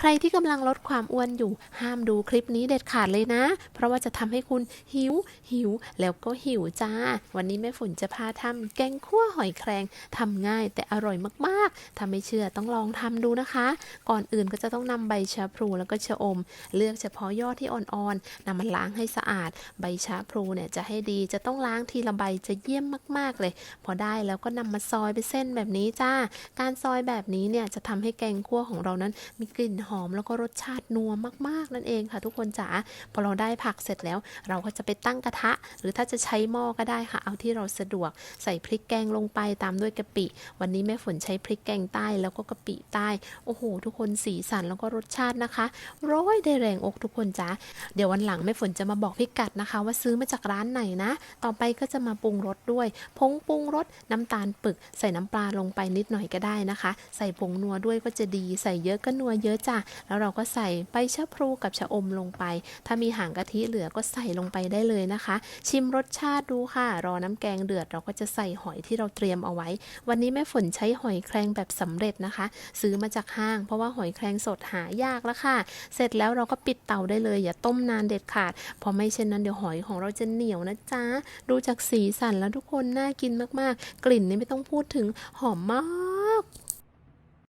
ใครที่กำลังลดความอ้วนอยู่ ห้ามดูคลิปนี้เด็ดขาดเลยนะ เพราะว่าจะทำให้คุณหิว หิว แล้วก็หิวจ้า วันนี้แม่ฝนจะพาทำแกงคั่วหอยแครงทำง่ายแต่อร่อยมากๆถ้าไม่เชื่อต้องลองทำดูนะคะ ก่อนอื่นก็จะต้องนำใบชะพลูแล้วก็ชะอม เลือกเฉพาะยอดที่อ่อนๆนำมันล้างให้สะอาด ใบชะพลูเนี่ยจะให้ดีจะต้องล้างทีละใบจะเยี่ยมมาก ๆเลย พอได้แล้วก็นำมาซอยเป็นเส้นแบบนี้จ้า การซอยแบบนี้เนี่ยจะทำให้แกงคั่วของเรานั้นมีกลิ่นหอมแล้วก็รสชาตินัวมากๆนั่นเองค่ะ ทุกคนจ๋าพอเราได้ผักเสร็จแล้ว เราก็จะไปตั้งกระทะ หรือถ้าจะใช้หม้อก็ได้ค่ะ เอาที่เราสะดวกใส่พริกแกงลงไปตามด้วยกะปิ วันนี้แม่ฝนใช้พริกแกงใต้แล้วก็กะปิใต้โอ้โหทุกคนสีสันแล้วก็รสชาตินะคะร้อยได้แรงอกทุกคนจ๋าเดี๋ยววันหลังแม่ฝนจะมาบอกพิกัดนะคะ ว่าซื้อมาจากร้านไหนนะ ต่อไปก็จะมาปรุงรสด้วยผงปรุงรสน้ำตาลปึก ใส่น้ำปลาลงไปนิดหน่อยก็ได้นะคะ ใส่ผงนัวด้วยก็จะดีใส่เยอะก็นัวเยอะจ้ะแล้วเราก็ใส่ใบชะพลูกับชะอมลงไป ถ้ามีหางกะทิเหลือก็ใส่ลงไปได้เลยนะคะ ชิมรสชาติดูค่ะ รอน้ำแกงเดือดเราก็จะใส่หอยที่เราเตรียมเอาไว้ วันนี้แม่ฝนใช้หอยแครงแบบสำเร็จนะคะ ซื้อมาจากห้าง เพราะว่าหอยแครงสดหายากแล้วค่ะ เสร็จแล้วเราก็ปิดเตาได้เลย อย่าต้มนานเด็ดขาดเพราะไม่เช่นนั้นเดี๋ยวหอยของเราจะเหนียวนะจ๊ะดูจากสีสันแล้วทุกคนน่ากินมากๆ กลิ่นนี่ไม่ต้องพูดถึงหอมมาก